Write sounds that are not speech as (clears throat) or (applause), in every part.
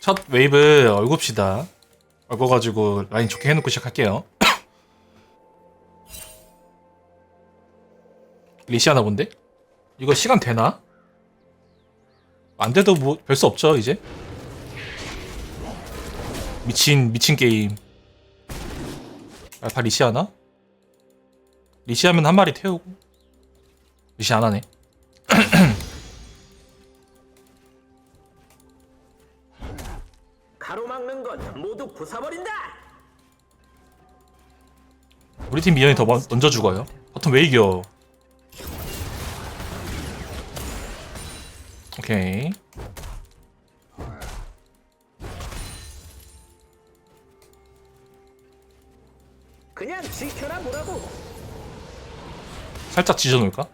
첫 웨이브 얼굽시다. 얼궈가지고 라인 좋게 해놓고 시작할게요. (coughs) 리시하나 본데? 이거 시간 되나? 안 돼도 뭐 별 수 없죠 이제. 미친 미친 게임. 알파 리시하나? 리시하면 한 마리 태우고. 리시 안 하네. (coughs) 부숴버린다. 우리 팀 미연이 더 먼- 먼저 죽어요. 보통 왜 이겨? 오케이. 그냥 지켜라 보라고. 살짝 지져놓을까?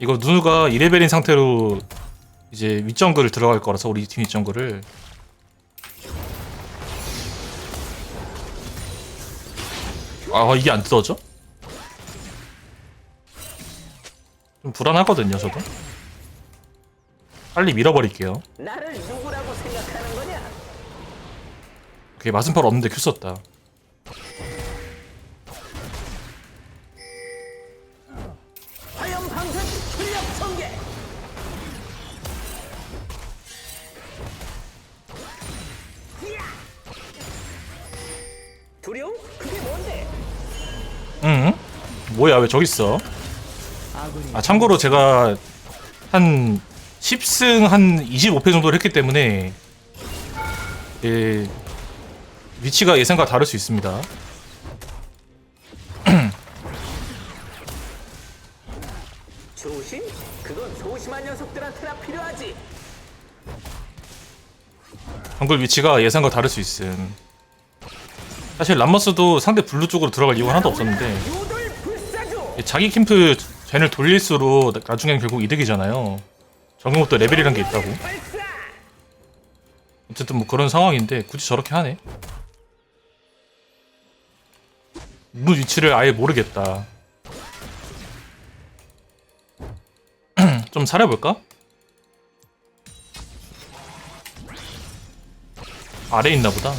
이거 누누가 2레벨인 상태로 이제 윗정글을 들어갈 거라서 우리 팀 윗정글을 아 이게 안 뜯어져? 좀 불안하거든요 저도 빨리 밀어버릴게요 나를 누구라고 생각하는 거냐? 오케이 마슴팔 없는데 큐 썼다 뭐야 왜 저기 있어? 아 참고로 제가 한 10승 한 25패 정도를 했기 때문에 예, 위치가 예상과 다를 수 있습니다. (clears throat) 조심? 그건 소심한 녀석들한테나 필요하지. 정글 위치가 예상과 다를 수 있음. 사실 람머스도 상대 블루 쪽으로 들어갈 이유가 하나도 없었는데. 자기 캠프 젠을 돌릴수록 나중엔 결국 이득이잖아요. 것도 레벨이란 게 있다고. 어쨌든 뭐 그런 상황인데 굳이 저렇게 하네. 문 위치를 아예 모르겠다. (clears throat) 좀 사려볼까? 아래 있나 보다.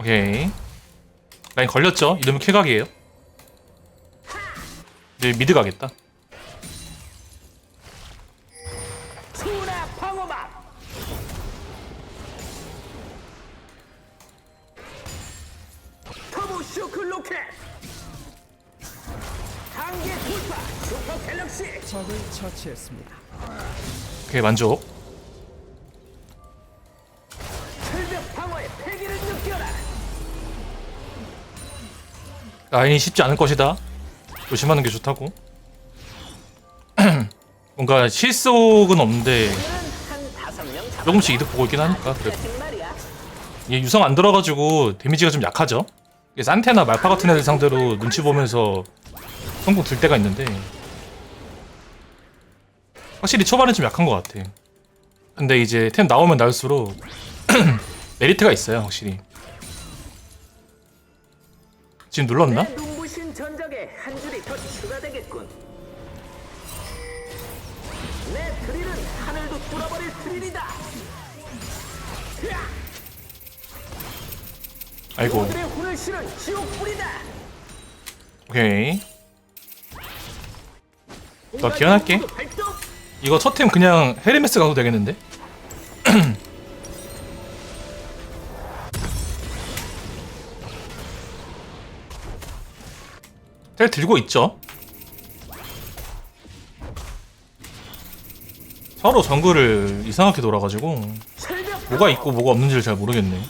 오케이. 라인 걸렸죠? 이러면 킬각이에요. 이제 미드 가겠다. 수나 방어막. 라인이 쉽지 않을 것이다. 조심하는 게 좋다고. (clears throat) 뭔가 실속은 없는데. 조금씩 이득 보고 있긴 하니까 그래도. 얘 유성 안 들어가지고 데미지가 좀 약하죠. 이게 산테나 말파 같은 애들 상대로 눈치 보면서 성공 들 때가 있는데 확실히 초반에 좀 약한 것 같아. 근데 이제 템 나오면 나올수록 (clears throat) 메리트가 있어요 확실히. 지금 눌렀나? 내 눈부신 전적에 한 줄이 더 추가되겠군. 내 드릴은 하늘도 뚫어버릴 드릴이다. 아이고 모두의 혼을 실은 지옥 불이다. 오케이 나 기원할게. 발동. 이거 첫템 그냥 헤르메스 가도 되겠는데? 텔 들고 있죠? 서로 정글을 이상하게 돌아가지고 뭐가 있고 뭐가 없는지를 잘 모르겠네.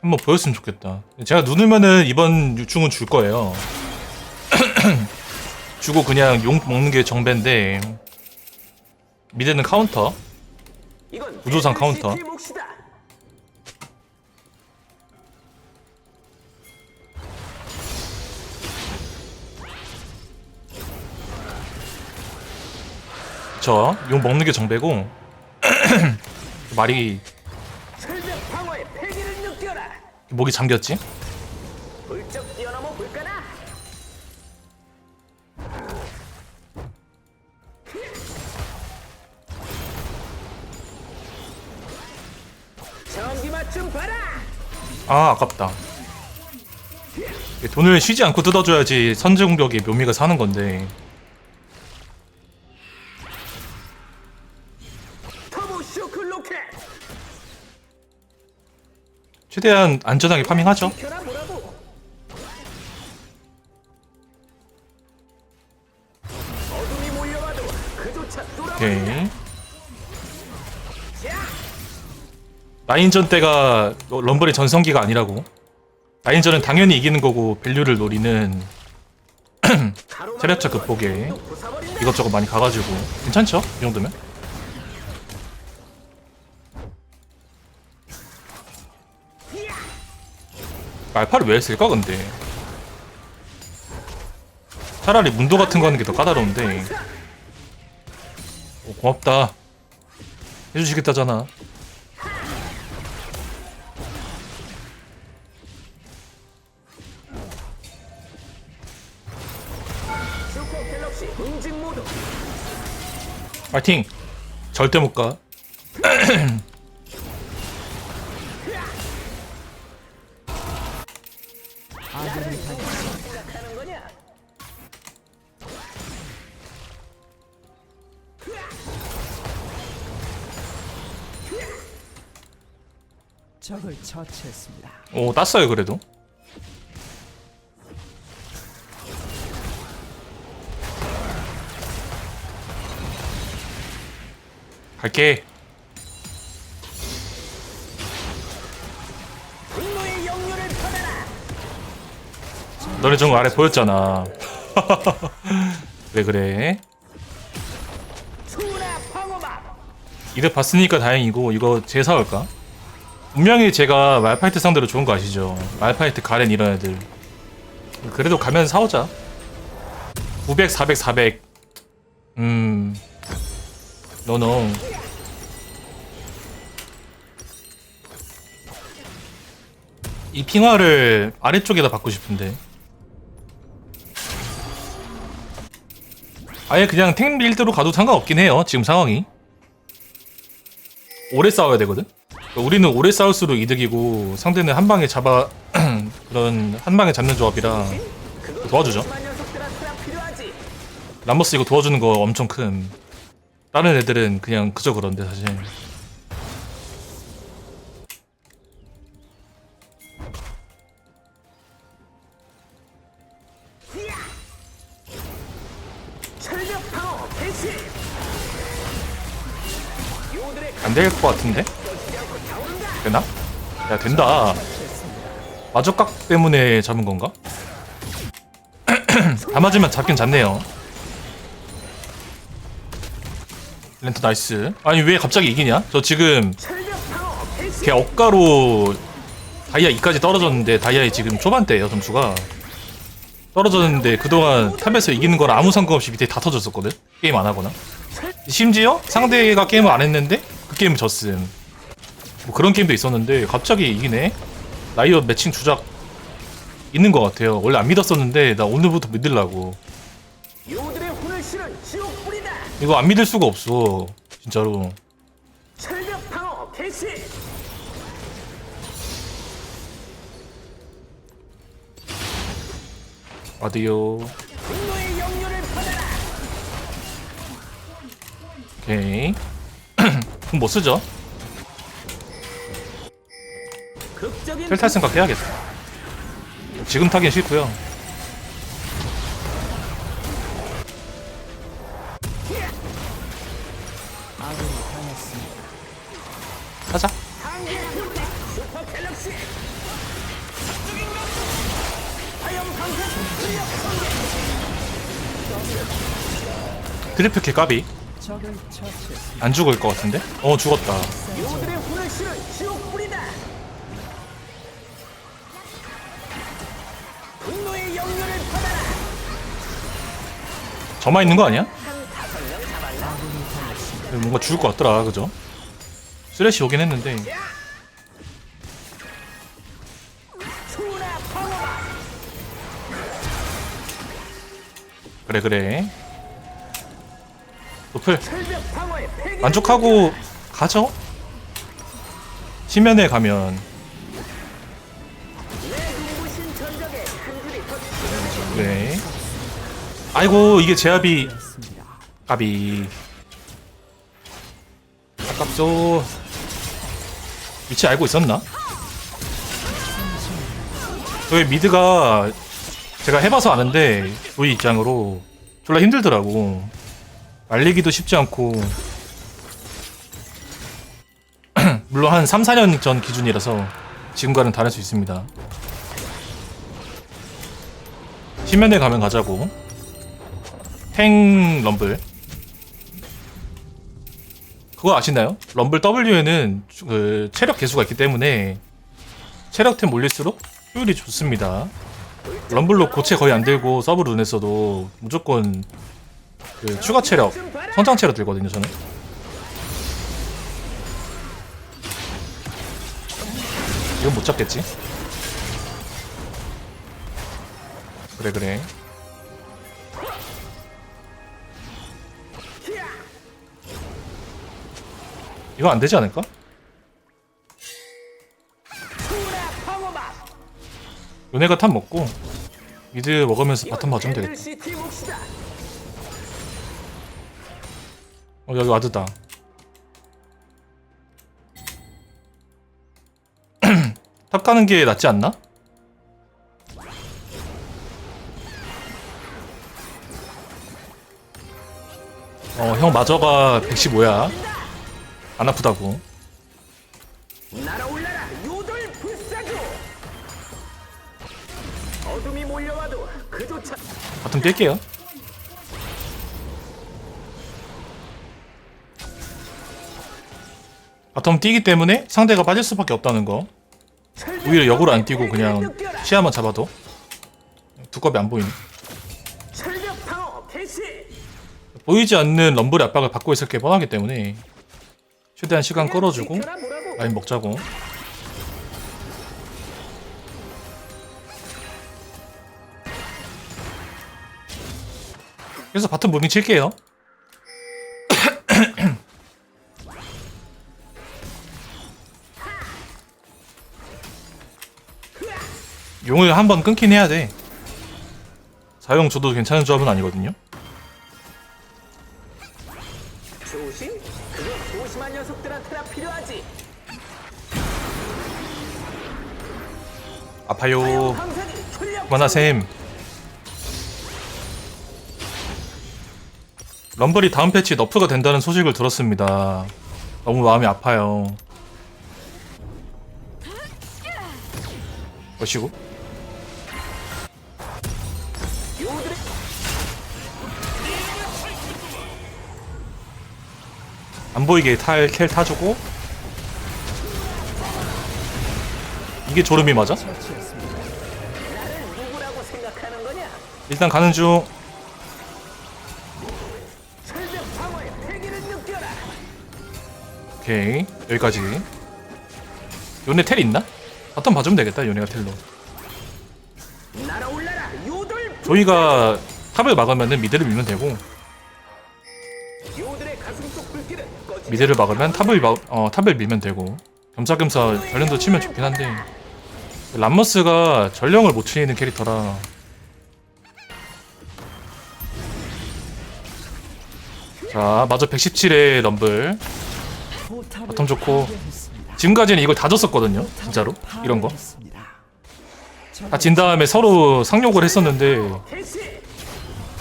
한번 보였으면 좋겠다. 제가 누르면은 이번 유충은 줄 거예요. (clears throat) 주고 그냥 용 먹는 게 정배인데 미드는 카운터. 우주상 카운터. 그쵸? 용 먹는 게 정배고. (clears throat) 말이 목이 잠겼지? 아 아깝다. 돈을 쉬지 않고 뜯어줘야지 선제 공격의 묘미가 사는 건데. 최대한 안전하게 파밍하죠. 오케이 라인전 때가 럼블의 전성기가 아니라고 라인전은 당연히 이기는 거고 밸류를 노리는 (clears throat) 체력차 극복에 이것저것 많이 가가지고 괜찮죠? 이 정도면? 알파를 왜 했을까 근데? 차라리 문도 같은 거 하는 게 더 까다로운데. 오, 고맙다. 해주시겠다잖아. 파이팅! 절대 못가 (clears throat) 적을 처치했습니다. 오 땄어요 그래도 갈게. 너네 저거 아래 보였잖아 (laughs) 그래 그래. 이득 봤으니까 다행이고 이거 제 사올까? 분명히 제가 말파이트 상대로 좋은 거 아시죠? 말파이트 가렌 이런 애들. 그래도 가면 사오자. 900, 400, 400 음... 노노 이 핑화를 아래쪽에다 받고 싶은데. 아예 그냥 탱 빌드로 가도 상관없긴 해요 지금 상황이. 오래 싸워야 되거든. 우리는 오래 싸울수록 이득이고 상대는 한 방에 잡아 (clears throat) 그런 한 방에 잡는 조합이라 도와주죠. 람버스 이거 도와주는 거 엄청 큰. 다른 애들은 그냥 그저 그런데 사실. 안 될 것 같은데? 되나? 야 된다. 마저각 때문에 잡은 건가? (clears throat) 다 맞으면 잡긴 잡네요. 렌트 나이스. 아니 왜 갑자기 이기냐? 저 지금. 걔 억가로 다이아 2까지 떨어졌는데 다이아이 지금 초반대예요 점수가 떨어졌는데 그동안 탑에서 이기는 거랑 아무 상관없이 밑에 다 터졌었거든 게임 안 하거나 심지어 상대가 게임을 안 했는데 그 게임 졌음 뭐 그런 게임도 있었는데 갑자기 이기네. 라이엇 매칭 주작 있는 것 같아요. 원래 안 믿었었는데 나 오늘부터 믿으려고. 이거 안 믿을 수가 없어 진짜로. 받아라. 오케이. (clears throat) 그럼 뭐 쓰죠? 텔탈 생각 해야겠다. 지금 타긴 싫고요. 선계. 드리프킬 까비. 안 죽을 것 같은데? 어 죽었다. 요들의 혼을 실은 지옥 뿌리다. 저만 있는 거 아니야? 뭔가 죽을 것 같더라, 그죠? 쓰레쉬 오긴 했는데. 그래 그래. 노플. 만족하고 가죠. 심연에 가면 아이고 이게 제압이. 까비. 아깝소. 위치 알고 있었나? 저기 미드가 제가 해봐서 아는데 조이 입장으로 졸라 힘들더라고. 말리기도 쉽지 않고. (clears throat) 물론 한 3, 4년 전 기준이라서 지금과는 다를 수 있습니다. 신면에 가면 가자고 탱 럼블 그거 아시나요? 럼블 W에는 그 체력 개수가 있기 때문에 체력템 올릴수록 효율이 좋습니다. 럼블로 고체 거의 안 들고 서브 룬에서도 무조건 그 추가 체력, 성장 체력 들거든요 저는. 이건 못 잡겠지? 그래 그래. 이거 안 되지 않을까? 요네가 탑 먹고 미드 먹으면서 바텀 봐주면 되겠다. 어 여기 와드다. (clears throat) 탑 가는 게 낫지 않나? 어 형 마저가 115야. 안 아프다고. 날아올라라 요돌 불사조. 어둠이 몰려와도 그조차 바텀 뛸게요. 바텀 뛰기 때문에 상대가 빠질 수밖에 없다는 거. 오히려 역으로 안 뛰고 그냥 시야만 잡아도 두껍이 안 보이네. 보이지 않는 럼블의 압박을 받고 있을 게 뻔하기 때문에 최대한 시간 끌어주고. 라인 먹자고. 그래서 바텀 무빙 칠게요. (coughs) 용을 한번 끊긴 해야 돼. 사용 줘도 괜찮은 조합은 아니거든요. 아파요. 그만하셈. 럼블이 다음 패치 너프가 된다는 소식을 들었습니다. 너무 마음이 아파요. 보시고 안 보이게 탈 켈 타주고 이게 졸음이 맞아? 일단 가는 중. 오케이 여기까지 요네 텔 있나? 바텀 봐주면 되겠다 요네가 텔로. 조이가 탑을 막으면 미드를 밀면 되고. 미드를 막으면 탑을 막, 어, 탑을 밀면 되고 겸사겸사 전령도 치면 좋긴 한데 람머스가 전령을 못 치는 캐릭터라 자 마저 117의 럼블. 바텀 좋고. 지금까지는 이걸 다 줬었거든요 진짜로. 이런 거. 다다진 다음에 서로 상욕을 했었는데 개시.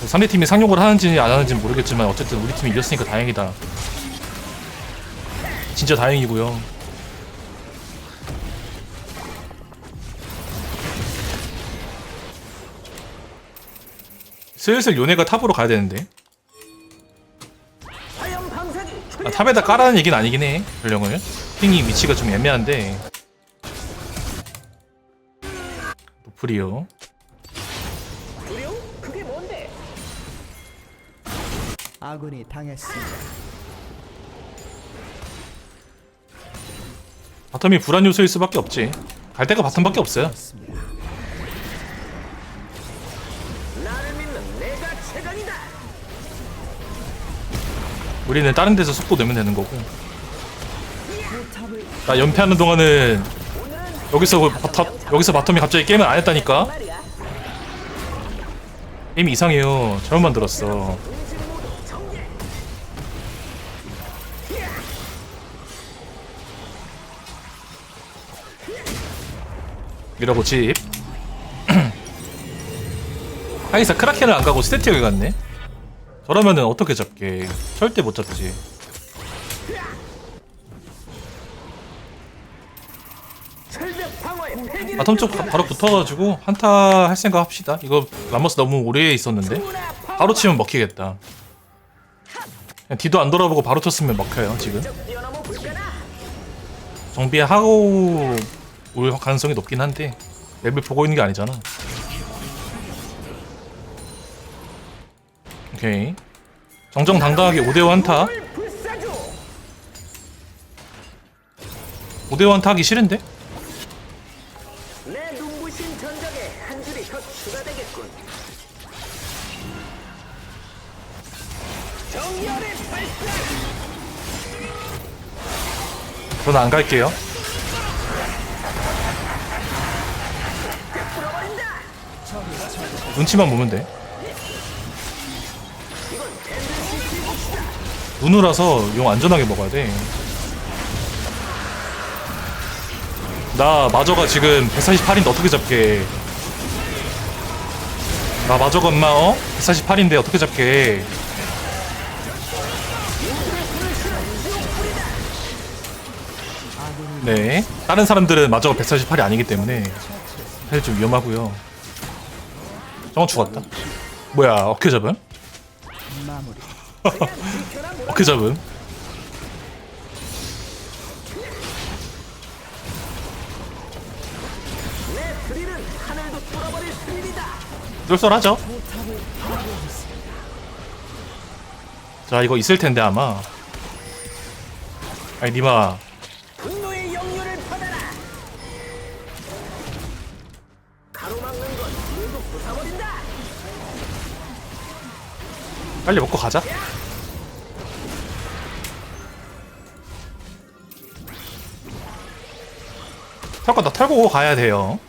상대팀이 상욕을 하는지 안 하는지 는 모르겠지만 어쨌든 우리 팀이 이겼으니까 다행이다. 진짜 다행이고요. 슬슬 요네가 탑으로 가야 되는데 아. 탑에다 까라는 얘기는 아니긴 해 전령을 핑이 위치가 좀 애매한데 노플이요 두려움? 그게 뭔데? 아군이 당했습니다. 바텀이 불안 요소일 수밖에 없지 갈 데가 바텀밖에 없어요 습니다 우리는 다른 데서 속도 내면 되는 거고 나 연패하는 동안은 여기서 그 바텀, 여기서 바텀이 갑자기 게임을 안 했다니까. 게임이 이상해요 잘못 만들었어. 밀어보지 (clears throat) 하기사 크라켄을 안 가고 스태틱을 갔네 저러면은 어떻게 잡게? 절대 못 잡지. 바텀 쪽 바- 바로 붙어가지고 한타 할 생각 합시다. 이거 라모스 너무 오래 있었는데. 바로 치면 먹히겠다. 그냥 뒤도 안 돌아보고 바로 쳤으면 먹혀요 지금? 정비하고 올 가능성이 높긴 한데 맵을 보고 있는 게 아니잖아 오케이 정정당당하게 5대5 한타 불사조. 5대5 한타 하기 싫은데? 저는 안 갈게요. 눈치만 보면 돼 눈으라서 용 안전하게 먹어야 돼 나 마저가 지금 148인데 어떻게 잡게 나 마저가 엄마 어? 148인데 어떻게 잡게 네 다른 사람들은 마저가 148이 아니기 때문에 사실 좀 위험하고요 저건 죽었다 뭐야 어떻게 잡음? 마무리. 어떻게 잡음? 쏠쏠하죠? 자 이거 있을 텐데 아마 아니 니마. 빨리 먹고 가자 털거 다 털고 가야 돼요.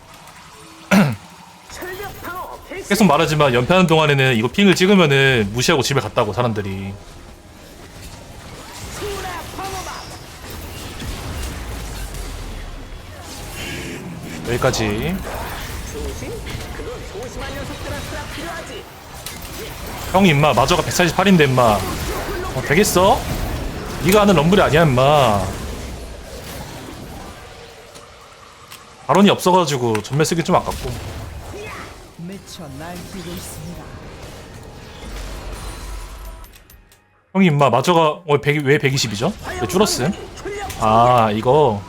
(clears throat) 계속 말하지만 연패하는 동안에는 이거 핑을 찍으면은 무시하고 집에 갔다고 사람들이. 여기까지. 형이 임마 마저가 148인데 임마 어, 되겠어? 네가 아는 럼블이 아니야 임마 발언이 없어가지고 전멸 쓰기 좀 아깝고 미쳐 날뛰고 있습니다. 형이 임마 마저가 어, 100, 왜 120이죠? 왜 줄었음? 아 이거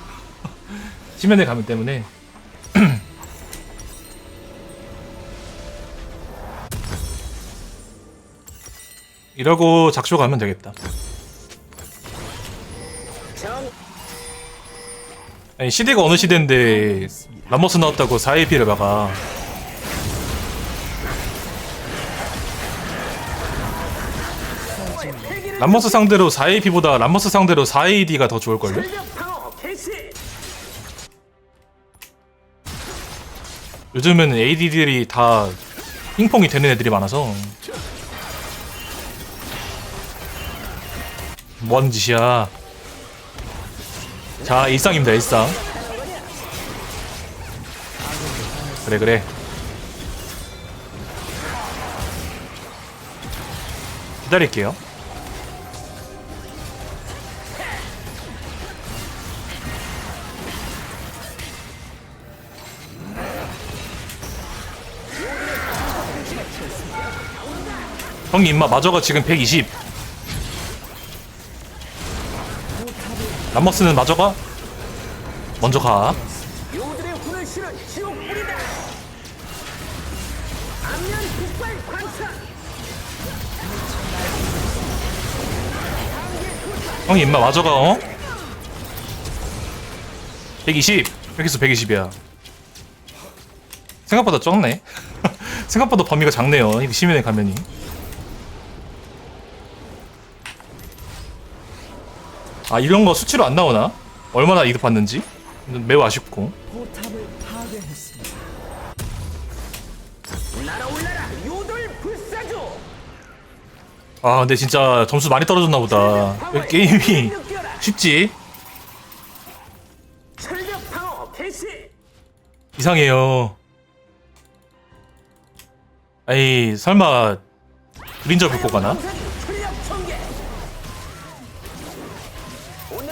(laughs) 심연에 가면 때문에 (clears throat) 이러고 작쇼 가면 되겠다 아니 시대가 어느 시대인데 람머스 나왔다고 4AP를 막아. 람머스 상대로 4AP보다 람머스 상대로 4AD가 더 좋을걸요? 요즘은 AD들이 다 핑퐁이 되는 애들이 많아서. 뭔 짓이야 자 일상입니다 일상. 그래 그래. 기다릴게요. 형님 임마 마저가 지금 120 람머스는 마저가 먼저 가 요들의 hun을 실은 지옥 불이다. 안면 북발 관사. 형이 임마 마저가 어? 120 여기서 120이야 생각보다 적네 (laughs) 생각보다 범위가 작네요 이 시민의 가면이 아 이런 거 수치로 안 나오나? 얼마나 이득 봤는지? 매우 아쉽고. 포탑을 파괴했습니다. 날아올라라! 요돌 불사조! 아 근데 진짜 점수 많이 떨어졌나 보다. 왜 게임이 쉽지? 철벽 방어 개시! 이상해요. 아이 설마 그린저 붙고 가나?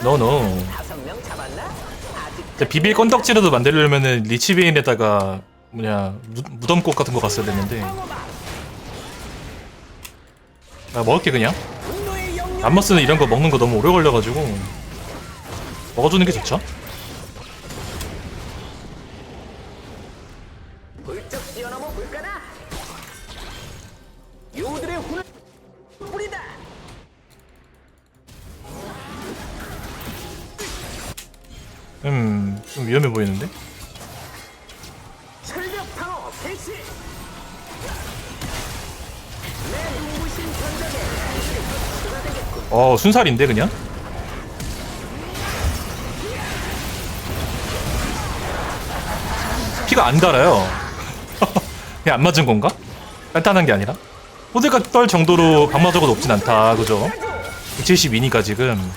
노노 비빌 건덕지라도 만들려면은 리치베인에다가 뭐냐 무, 무덤꽃 같은 거 갔어야 됐는데. 나 먹을게 그냥. 람머스는 이런 거 먹는 거 너무 오래 걸려가지고. 먹어주는 게 좋죠 음 좀 위험해 보이는데? 어 순살인데 그냥? 피가 안 달아요. 그냥 (laughs) 안 맞은 건가? 단단한 게 아니라? 호들가 떨 정도로 방마저가 높진 않다 그죠? 172니까 지금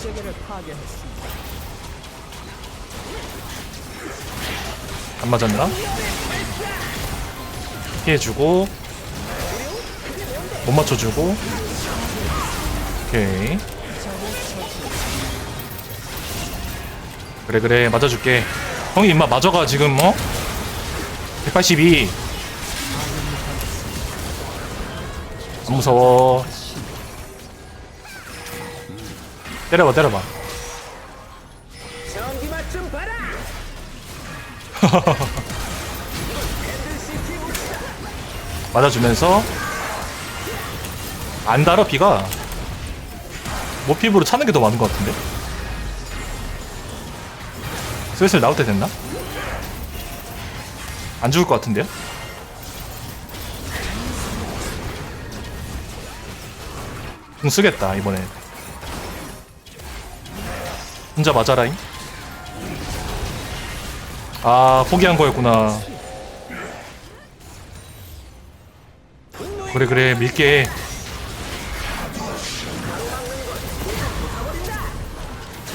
업체계를 파괴했습니다. 안 맞았나? 피해주고 못 맞춰주고 오케이 그래 그래 맞아줄게 형이 임마 맞아가 지금 어? 182안 무서워 때려봐 때려봐 전기맛 좀 봐라 맞아주면서 안 달아 비가 모피브로 차는 게 더 많은 것 같은데 슬슬 나올 때 됐나? 안 죽을 것 같은데요? 궁 쓰겠다 이번에 혼자 맞아라잉? 아 포기한 거였구나. 그래 그래 밀게.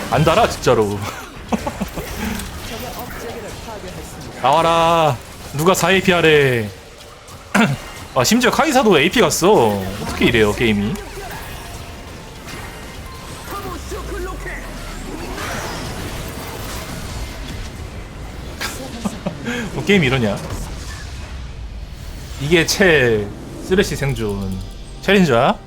안 달아 진짜로. (laughs) 나와라. 누가 4AP 하래? (clears throat) 아 심지어 카이사도 AP 갔어. 어떻게 이래요 게임이 게임이 이러냐 이게 채 쓰레쉬 생존 챌린저야?